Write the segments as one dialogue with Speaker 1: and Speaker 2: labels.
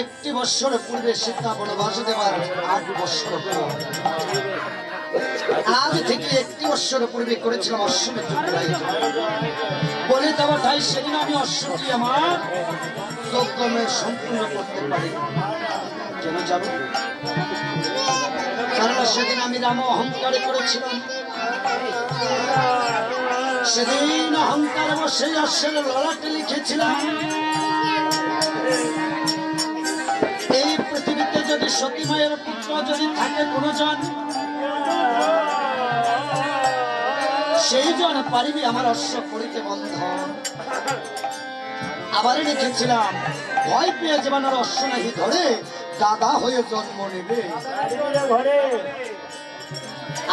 Speaker 1: একটি বৎসর পূর্বে সীতা বনবাস দেবার আট বৎসর আজ থেকে একটি বৎসর পূর্বে করেছিলাম অশ্বমেধ বলে দেওয়া তাই সেদিন আমি অশ্বটি আমার যজ্ঞমে সম্পূর্ণ করতে পারি। কেন জানো? কারণ সেদিন আমি রাম অহংকারে করেছিলাম সেদিন অহংকার বসে অশ্বের লড়াটে লিখেছিলাম। এই পৃথিবীতে যদি সতী মায়ের পুত্র যদি থাকে কোনো জন সেই জন পারিবি আমার অশ্ব করিতে বন্ধন আবার লিখেছিলাম, ভয় পেয়ে জীবনের অশ্ব নাহি ধরে দাদা হয়ে জন্ম নেবে।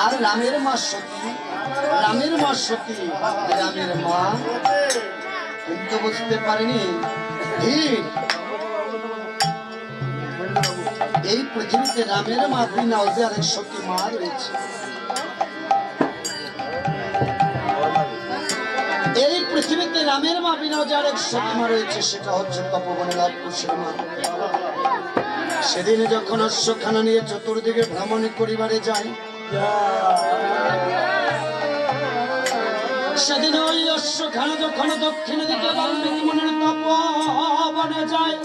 Speaker 1: আর রামের মা সতী রামের মা সতী রামের মা। কিন্তু বুঝতে পারেনি। এই পৃথিবীতে রামের মা বিনা যে আরেক সতী মা রয়েছে। এই পৃথিবীতে রামের মা বিনা যে আরেক সতী মা রয়েছে, সেটা হচ্ছে তপবনে কুশের মা। সেদিন যখন অশ্বখানা নিয়ে চতুর্দিকে ভ্রমণ করিবারে যাই সেদিন ওই অশ্বখানা যখন দক্ষিণ দিকে বাল্মীকি মনের তপবনে যায়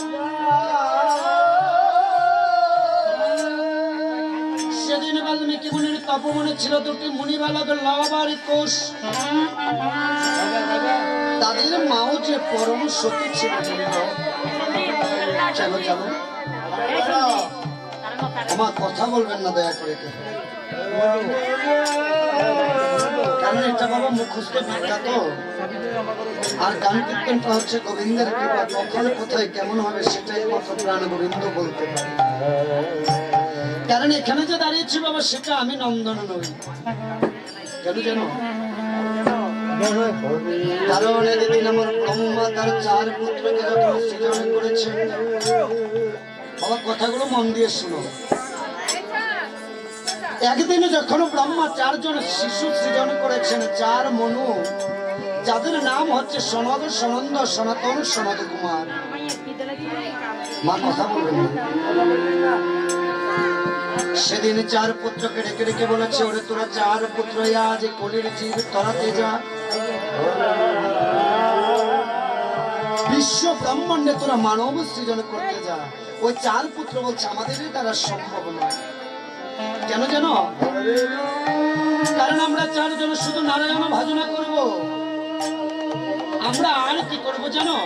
Speaker 1: সেদিন বাল্মীকি মুনির তপবনে ছিল দুটি মুনি বালক লাভার কোষ তাদের মাও যে পরম সতী ছিল। চলো চলো আমার কথা বলবেন না দয়া করে। কারণ বাবা আর গান কীর্তনটা হচ্ছে গোবিন্দের কৃপা। কখন, কোথায়, কেমন হবে সেটাই কত প্রাণ গোবিন্দ বলতে পারে। কারণ এখানে যে দাঁড়িয়েছি বাবা সেটা আমি নন্দন নই। কেন জানো? কারণ এদিন আমার ব্রহ্মা তার চার পুত্রকে যখন সৃজন করেছে বাবা কথাগুলো মন দিয়ে শুনো। একদিনে যখন ব্রহ্মা চারজন শিশু সৃজন করেছেন, চার মনু, যাদের নাম হচ্ছে সনদ, সনন্দ, সনাতন, সনদ কুমার। মা, কথা বলবেন সেদিন চার পুত্রকে ডেকে ডেকে বলেছে, ওরে তোরা চার পুত্র আজ কলির জীব তরাতে যা। বিশ্ব ব্রহ্মাণ্ডে তোরা মানব সৃজন করতে যা। ওই চার পুত্র বলছে আমাদের দ্বারা সম্ভব নয়। কেন জানো? কারণ আমরা চারজন শুধু নারায়ণ ভাজনা করব। আমরা আর কি করব জানো?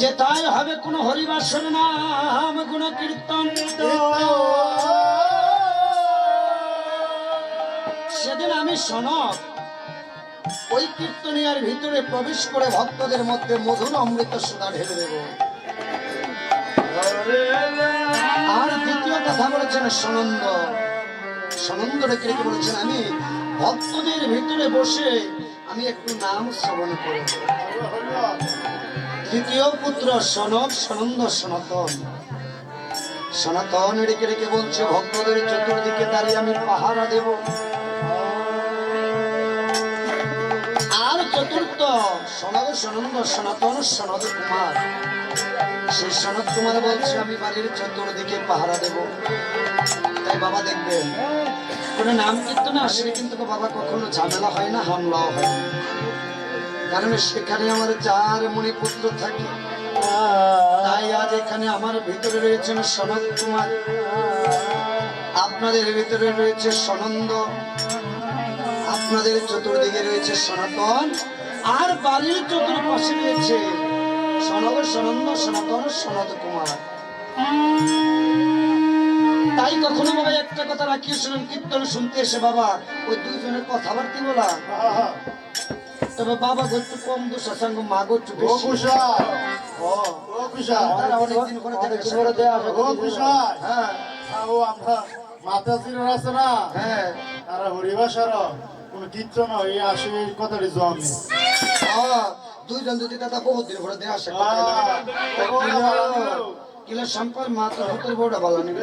Speaker 1: যে তাই হবে কোন হরিবাসন নাম গুণ কীর্তন সেদিন আমি সনক, ওই কীর্তনিয়ার ভিতরে প্রবেশ করে ভক্তদের মধ্যে মধুর অমৃত সুধা ঢেলে দেব। কথা বলেছেন, সনন্দ। সনন্দ রেখে বলেছেন, আমি ভক্তদের ভিতরে বসে আমি একটু নাম শ্রবণ করব তৃতীয় পুত্র সনক, সনন্দ সনাতন। সনাতন রেখে রেখে বলছে, ভক্তদের চতুর্দিকে দাঁড়িয়ে আমি পাহারা দেব। আর চতুর্থ, সনদ, সনন্দ, সনাতন, সনদ কুমার। সেই সনদ কুমার বলছে, আমি বাড়ির চতুর্দিকে পাহারা দেব। তাই বাবা দেখবেন, কোন নাম কীর্তনে আসলে কিন্তু বাবা কখনো ঝামেলা হয় না, হামলাও হয়। কারণ সেখানে আমার চার মণি পুত্র থাকে। তাই আজ এখানে আমার ভিতরে রয়েছেন সনদ কুমার। আপনাদের ভিতরে রয়েছে সনন্দ। আপনাদের চতুর্দিকে রয়েছে সনাতন। আর বাড়ির চতুর্পাশে রয়েছে সনদ সনন্দ সনাতন সনদ কুমার। তাই কখনো বাবা একটা কথা রাখিয়ে শুনুন কীর্তন শুনতে এসে বাবা ওই দুইজনের কথাবার্তি বলা? তবে বাবা গো একটু কম দোষ আঙ্গো মা গো একটু বেশি। হ্যাঁ।
Speaker 2: আছে না?
Speaker 1: হ্যাঁ।
Speaker 2: তারা হরিবাসার কোন কীর্তন এই আসে কথাটি
Speaker 1: ও, দুইজন যদি দাদা বহুত দিন করে দেয়া আসে কিলা সম্পর মা তো ভূতের বউটা ভালো নিবে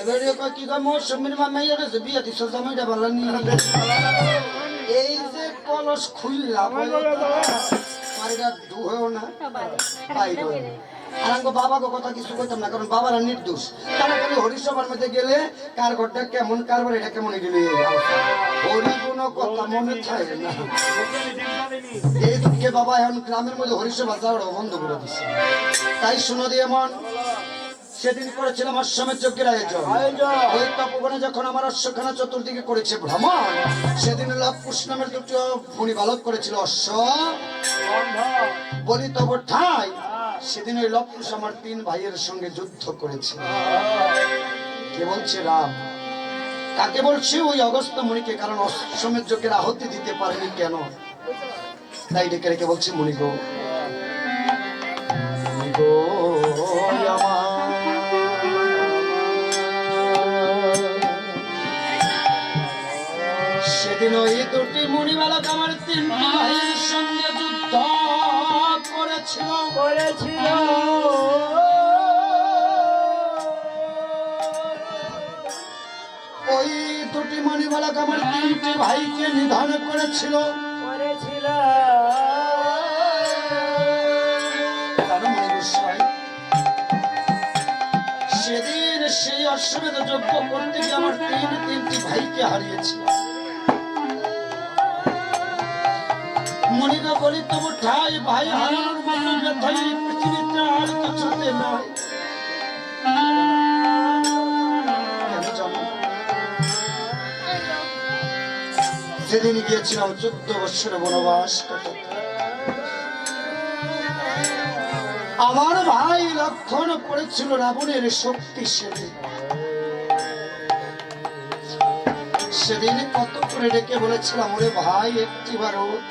Speaker 1: এবারে কয় কি কয় মৌসুমীর মা মেয়ে রয়েছে বিয়ে দিছ জামাইটা ভালো নি এই যে কলস খুললাম না বাইরেও না। আর আমাকে বাবাকে কথা কিছু কইতাম না, কারণ নির্দোষ। তারা খালি হরিসভার মধ্যে গেলে কার ঘরটা কেমন, কার বাড়ি এটা কেমন হরি কোনো কথা মনে না। এই দুঃখে বাবা এখন গ্রামের মধ্যে হরিসভা বন্ধ করে দিচ্ছে তাই শুনো দিয়ে মন সেদিন করেছিলাম অশ্বমের যজ্ঞের আয়োজন। ওই তপবনে যখন আমার অশ্বখানা চতুর্দিকে করেছে ভ্রমণ, সেদিন লাভ নামের দুটো ফণি বালক করেছিল অশ্ব। বলি তব ঠাই সেদিন ওই লক্ষুষ আমার তিন ভাইয়ের সঙ্গে যুদ্ধ করেছে কে বলছে রাম? কাকে বলছে ওই অগস্ত মুনিকে, কারণ অশ্বমের যজ্ঞের আহতি দিতে পারেনি কেন? তাই ডেকে রেখে বলছে, মুনি গো, মুনি সেদিন ওই দুটি মুনিবালক আমার তিনটি ভাইয়ের সঙ্গে যুদ্ধ করেছিল। ওই দুটি মণিবালক আমার তিনটি ভাইকে নিধন করেছিল।
Speaker 3: করেছিল।
Speaker 1: সেদিন সেই অশ্বমেধ যজ্ঞ করতে গিয়ে আমার তিন তিনটি ভাইকে হারিয়েছি তবু ঠাই ভাই, হারানোর মতো পৃথিবীতে আর কিছুতে যেদিন গিয়েছিলাম চোদ্দ বছর বনবাস আমার ভাই লক্ষণ পড়েছিল রাবণের শক্তি সেদিন। সেদিন কত করে ডেকে বলেছিলাম, ওরে ভাই, একটিবার ওঠ।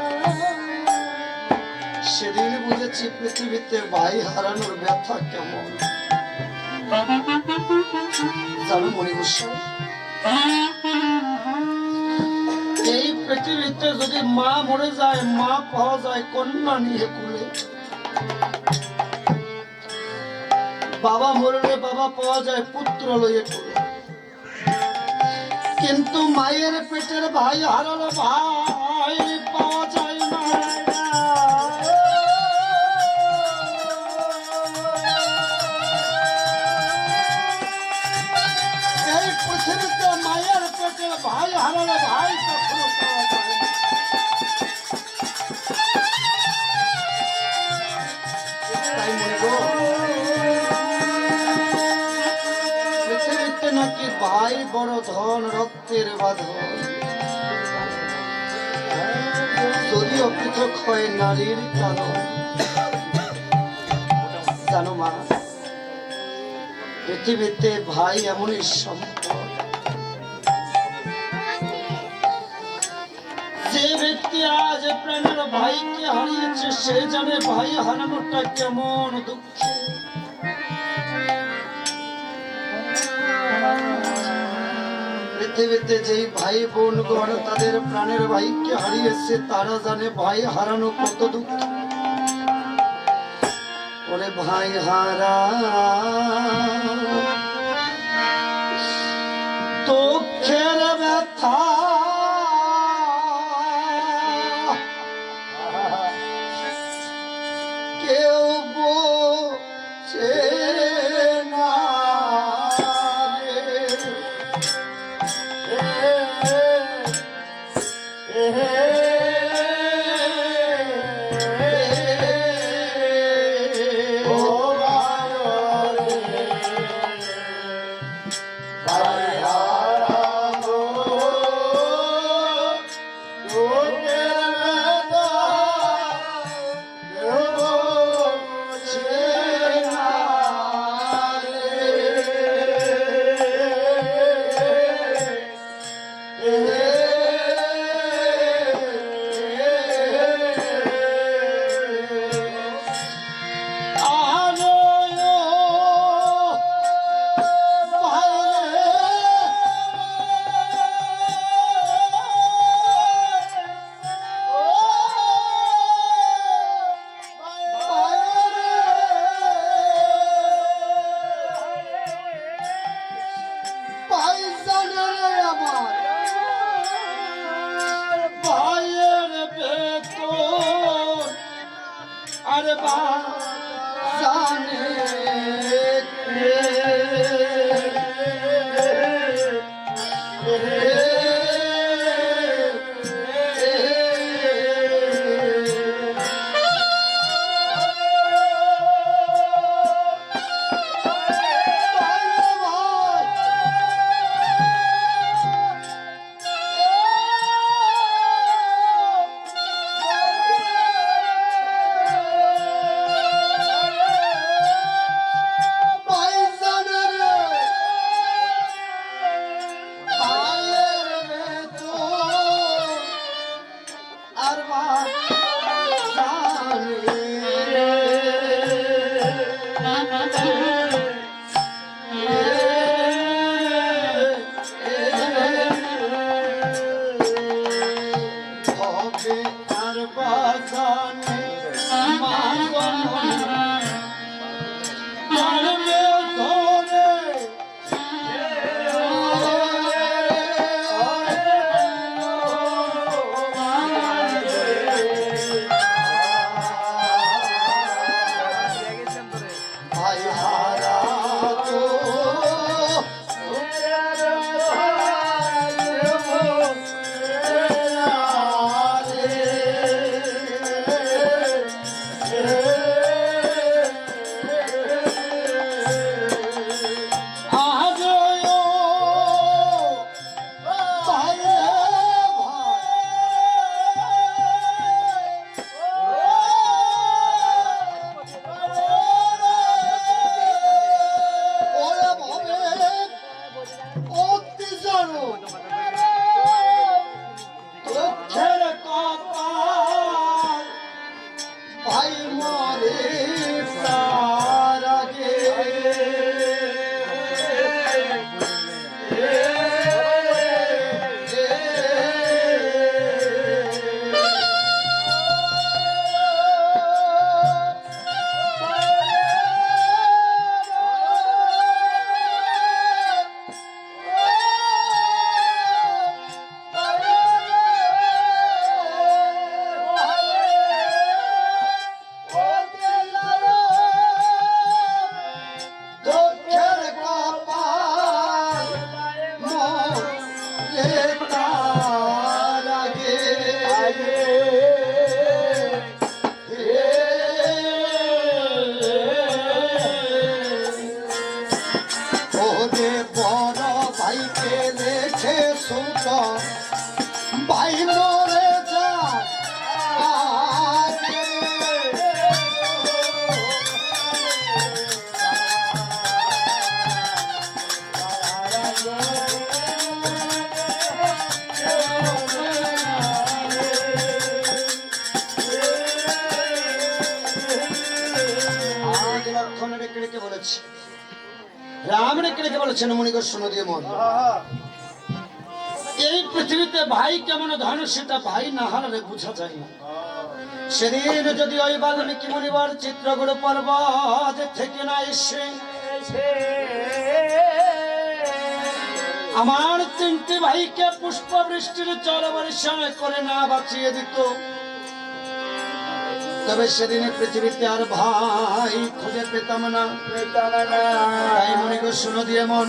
Speaker 1: সেদিন বুঝেছি পৃথিবীতে ভাই হারানোর ব্যথা কেমন। জানো মণিভূষণ এই পৃথিবীতে যদি মা মরে যায়, মা পাওয়া যায় কন্যা নিয়ে কুলে। বাবা মরলে বাবা পাওয়া যায় পুত্র লইয়ে কুলে। কিন্তু মায়ের পেটের ভাই হারালো ভাই। বড় ধন রক্তের বাঁধন। যদিও পৃথক হয় নারীর জানো মা, পৃথিবীতে ভাই এমনই সম্পদ। যে ব্যক্তি আজ প্রাণের ভাইকে হারিয়েছে, সে জানে ভাই হারানোটা কেমন দুঃখ পৃথিবীতে যেই ভাই বোন গণ তাদের প্রাণের ভাইকে হারিয়েছে, তারা জানে ভাই হারানো কত দুঃখ। ওরে ভাই হারা। দুঃখের ব্যথা বলেছেন মণিকর শোনো দিয়ে মন। এই পৃথিবীতে ভাই কেমন ধন, সেটা ভাই না হারালে বোঝা যায় না। সেদিন যদি ওই বাল্মীকি মনিবার চিত্রগুলো পর্বত থেকে না এসে আমার তিনটি ভাইকে পুষ্প বৃষ্টির জলবর্ষণ করে না বাঁচিয়ে দিত। তবে সেদিনে পৃথিবীতে আর ভাই খুঁজে পেতাম না। তাই মনে করে, শুনো দিয়ে মন,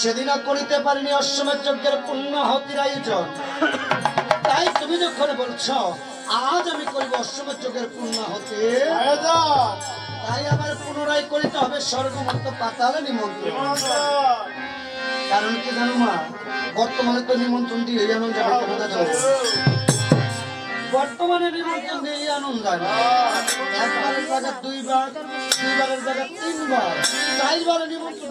Speaker 1: সেদিন করিতে পারিনি অশ্বমের যজ্ঞের পূর্ণ হতির আয়োজন তাই তুমি যখন বলছ, আজ আমি করিব অশ্বমের যজ্ঞের পূর্ণ হতে, তাই আবার পুনরায় করিতে হবে স্বর্গমত্ত পাতালে নিমন্ত্রণ। কারণ কি জানো মা, বর্তমানে তো নিমন্ত্রণ দিয়ে আনন্দ যাবে? বর্তমানে নিমন্ত্রণ দিয়ে আনন্দ একবারের তিনবার নিমন্ত্রণ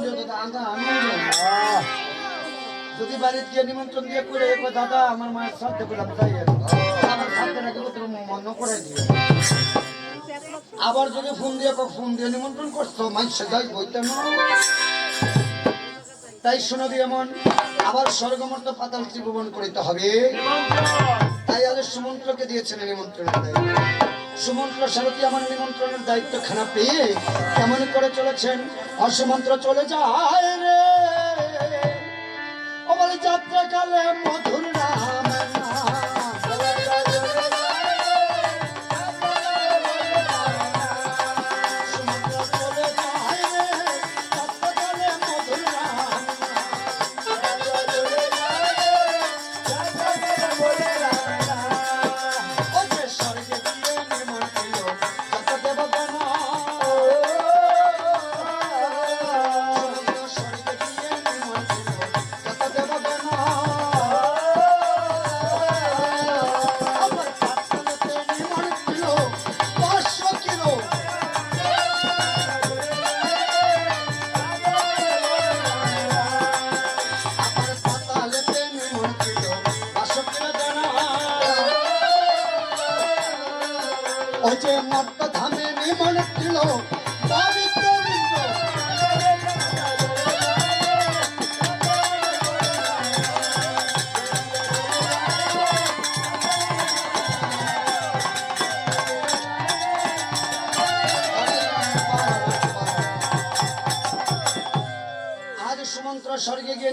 Speaker 1: যদি বাড়িতে গিয়ে নিমন্ত্রণ দিয়ে করে দাদা, আমার মায়ের সাথে আমার সাথে তোর মন করে আবার যদি ফোন দিয়ে ফোন দিয়ে নিমন্ত্রণ করছ, মাইসে যাই বইতে তাই শোনো দিয়ে মন আবার স্বর্গমর্ত পাতাল ত্রিভুবন করিতে হবে। তাই আগে সুমন্ত্রকে দিয়েছেন নিমন্ত্রণের দায়িত্ব। সুমন্ত্র সারথী আমার নিমন্ত্রণের দায়িত্ব খানা পেয়ে কেমন করে চলেছেন? অসুমন্ত্র চলে যায় রে। ও বলে মধুর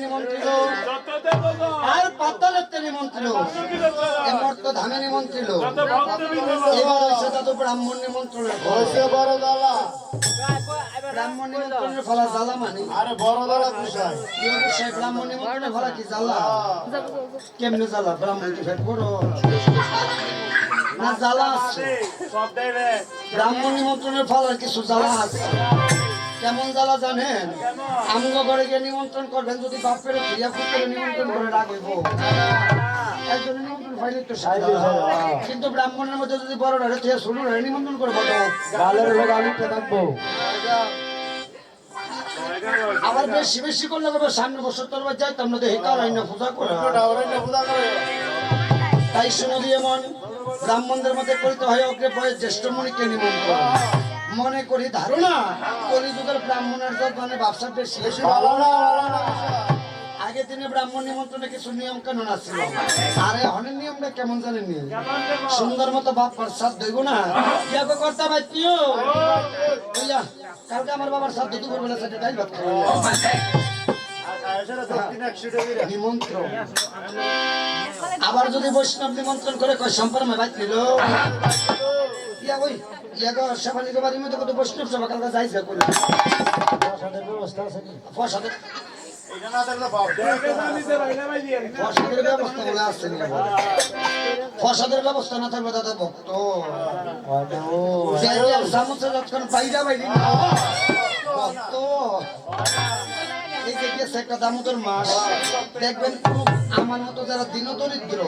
Speaker 1: নিমন্ত্রিত। আর পাতালেতে নিমন্ত্রিত। ধামে নিমন্ত্রিত। এবার ব্রাহ্মণ নিমন্ত্রণের ফল।
Speaker 2: বড় দালা
Speaker 1: ব্রাহ্মণ নিমন্ত্রণের ফলা জ্বালা মানে?
Speaker 2: আরে বড় দালা কুসাই
Speaker 1: কি ব্রাহ্মণ নিমন্ত্রণের ফলা কি জ্বালা? কেমনে জ্বালা? ব্রাহ্মণ কি ফেট বড় না জ্বালা আছে। ব্রাহ্মণ নিমন্ত্রণের ফল আর কিছু জ্বালা আছে? কেমন জ্বালা জানেন? আমগ ঘরে গিয়ে নিমন্ত্রণ করবেন যদি বাপের প্রিয়া পুত্রের নিমন্ত্রণ করে রাখব। একজনের নিমন্ত্রণ পাইলে সাহায্য কিন্তু ব্রাহ্মণের মধ্যে যদি বড় রহে তুই ছোট রহে নিমন্ত্রণ করে বলো। গালের লোক আমি তো থাকব। আবার বেশি বেশি করলে হবে সামনে বছর তোর যাই তোমরা দেখি কার আইনা পূজা করে। তাই শুনে দিয়ে মন ব্রাহ্মণদের মধ্যে করিতে হয় অগ্রে বয়ে জ্যেষ্ঠ মণিকে নিমন্ত্রণ। মনে করি ধারণা। কলিযুগের ব্রাহ্মণের সব মানে ব্যবসা বেশি। আগে দিনে ব্রাহ্মণ নিমন্ত্রণে কিছু নিয়ম কানুন আসছিল আরে হনের নিয়মটা কেমন জানেন নি? সুন্দর মতো বাপ প্রসাদ দইব না। ইয়া করতে ভাই তুইও বুঝলা কালকে আমার বাবার সাথে দুপুর বেলা সেটা ভাত খাই নিমন্ত্রণ। আবার যদি বৈষ্ণব নিমন্ত্রণ করে কয় সম্পর্ক ইয়া ওই ইয়া গো গো বাড়ির মধ্যে কত বৈষ্ণব সভা কালকে যাইছে করে। ব্যবস্থা আছে
Speaker 2: বাপ
Speaker 1: ব্যবস্থা বলে আসছে নি থাকলে দাদা ভক্ত। বাইরি ভক্ত। এই যে গেছে একটা দামোদর মাস, দেখবেন পুরো আমার মতো যারা দিন দরিদ্র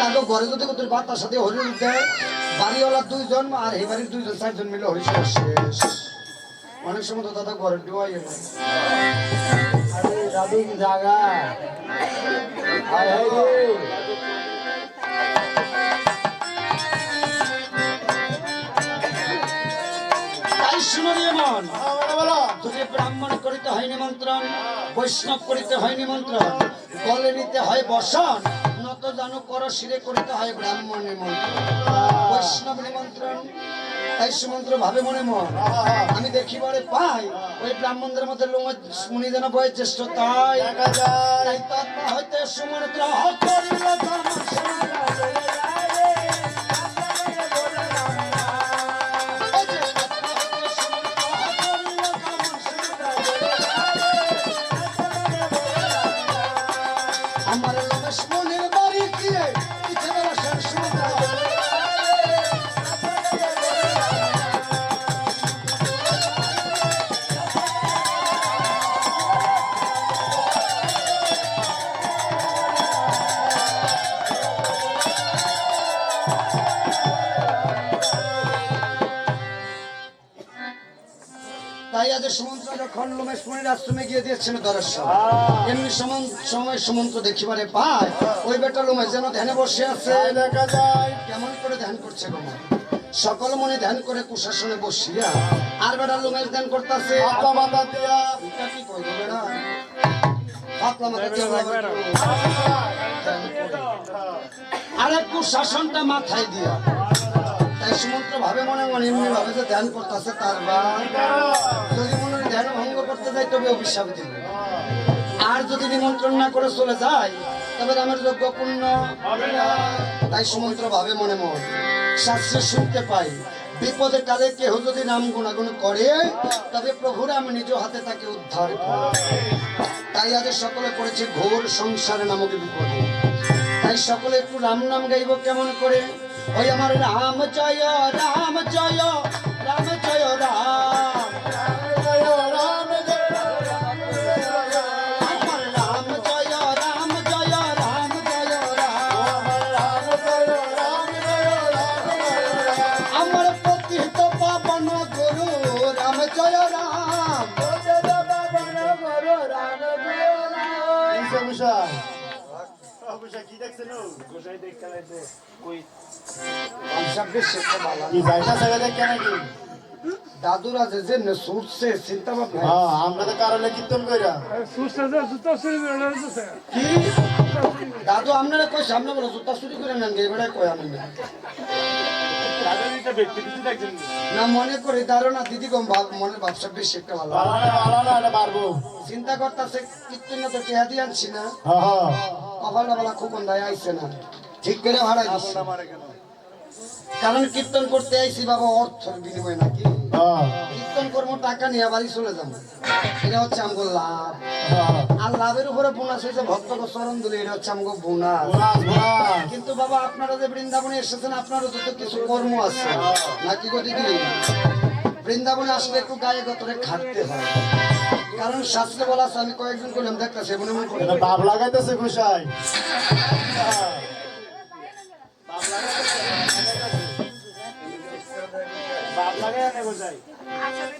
Speaker 1: তাকে ঘরে যদি কত বাতার সাথে হরিণ দেয় বাড়িওয়ালা দুইজন আর এই বাড়ির দুইজন, চারজন মিলে হরিণ শেষ। অনেক সময় তো দাদা ঘরে ডুয়াই দাদু জাগা হায় হায় রে। তাই শুনুন যদি ব্রাহ্মণ করিতে হয় নিমন্ত্রণ, বৈষ্ণব করিতে হয় নিমন্ত্রণ গলে নিতে হয় বসন, নত জানু কর শিরে করিতে হয় ব্রাহ্মণ নিমন্ত্রণ। বৈষ্ণব নিমন্ত্রণ, তাই সুমন্ত্র ভাবে মনে মন। আমি দেখিবারে পাই, ওই ব্রাহ্মণদের মধ্যে লোম মুনি যেন বয়ে জ্যেষ্ঠ তাই। তাই হইতে সুমন্ত্র করিল মনির আশ্রমে গিয়ে দিয়েছেন দর্শন এমনি সমান- সময় সুমন্ত্র দেখিবারে পায় ওই বেটা লোমেশ যেন ধ্যানে বসে আছে।
Speaker 2: দেখা যায়।
Speaker 1: কেমন করে ধ্যান করছে গোমা সকল মনে ধ্যান করে কুশাসনে বসিয়া আর বেটা লোমেশ ধ্যান করতেছে।
Speaker 2: মাথা মাথা দিয়া।
Speaker 1: কি কইব বেটা? পাতলা মাথা দিয়ে আবার একটু ধ্যান করে। আর একটু শাসনটা মাথায় দিয়া। তাই সুমন্ত্র ভাবে মনে মনে এমনি ভাবে যে ধ্যান করতেছে তার বা। যদি করতে যাই, তবে অভিশাপ দিবে আর যদি নিমন্ত্রণ না করে চলে যায় তবে রামের যোগ্য পূর্ণ। হবে না। তাই সুমন্ত্র ভাবে মনে মন। শাস্ত্রে শুনতে পাই বিপদে কালে কেহ যদি নাম গুণাগুণ করে, তবে প্রভু রাম নিজ হাতে তাকে উদ্ধার করে। তাই আজ সকলে করেছে ঘোর সংসার নামক বিপদে। তাই সকলে একটু রাম নাম গাইব কেমন করে? ওই আমার রাম জয় রাম জয় রাম জয়, রাম দাদুরা যে যে নে চিন্তা ভাবনা
Speaker 2: হ্যাঁ আমরা তো কারণে কীর্তন কইরা।
Speaker 4: সুস্থতা জুতা চুরি করে রয়েছে
Speaker 1: কি? দাদু আপনারা কই সামনে বলো জুতা চুরি করে নেন এবারে কই আমি না? মনে করি ধারণা দিদি কম মনের ব্যবসা বেশি একটা ভালো।
Speaker 2: ভালো না ভালো না এটা পারব।
Speaker 1: চিন্তা করতেছে কীর্তন তো টেহা দিয়ে আনছি না।
Speaker 2: হ্যাঁ হ্যাঁ।
Speaker 1: কপালটা বলা দায় আইছে না। ঠিক করে ভাড়াই দিচ্ছি কারণ কীর্তন করতে আইছি বাবা অর্থের বিনিময় নাকি।
Speaker 2: হ্যাঁ।
Speaker 1: কীর্তন করব টাকা নিয়ে বাড়ি চলে যাব। এটা হচ্ছে আমগো লাভ।
Speaker 2: হ্যাঁ।
Speaker 1: আর লাভের উপরে বোনাস হয়েছে ভক্ত চরণ দিলে এটা হচ্ছে আমগো বোনাস। কিন্তু বাবা আপনারা যে বৃন্দাবনে এসেছেন আপনারও তো কিছু কর্ম আছে। নাকি গতি দিলে বৃন্দাবনে আসলে একটু গায়ে গতরে খাটতে হয়। কারণ শাস্ত্রে বলা আছে আমি কয়েকজন করলাম দেখতেছি মনে মনে করে।
Speaker 2: ভাব লাগাইতেছে গোসাই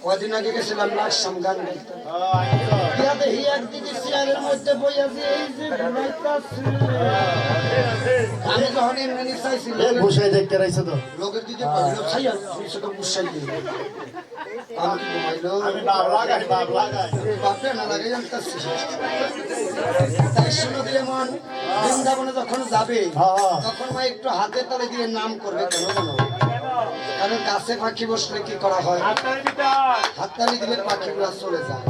Speaker 1: কদিন আগে গেছিলাম লাকসাম গান গাইতে
Speaker 2: হ্যাঁ আইতো।
Speaker 1: দেখি একদিকে চেয়ারের মধ্যে বইয়া যে এই যে আমি যখন এমনি চাইছি
Speaker 2: এ দেখতে রাইছে তো।
Speaker 1: লোকের দিকে কইলো ছাইয়া তুই সেটা বুঝাই দিল আমি ঘুমাইলো?
Speaker 2: আমি ভাব লাগাই ভাব লাগাই।
Speaker 1: বাপরে না লাগে জানতাছি তাই শুনো দিয়ে মন বৃন্দাবনে যখন যাবে
Speaker 2: হ্যাঁ।
Speaker 1: তখন মা একটু হাতে তালে দিয়ে নাম করবে কেন জানো? কারণ কাছে পাখি বসলে কি করা
Speaker 3: হয়?
Speaker 1: হাততালি দিলে পাখিগুলা চলে যায়।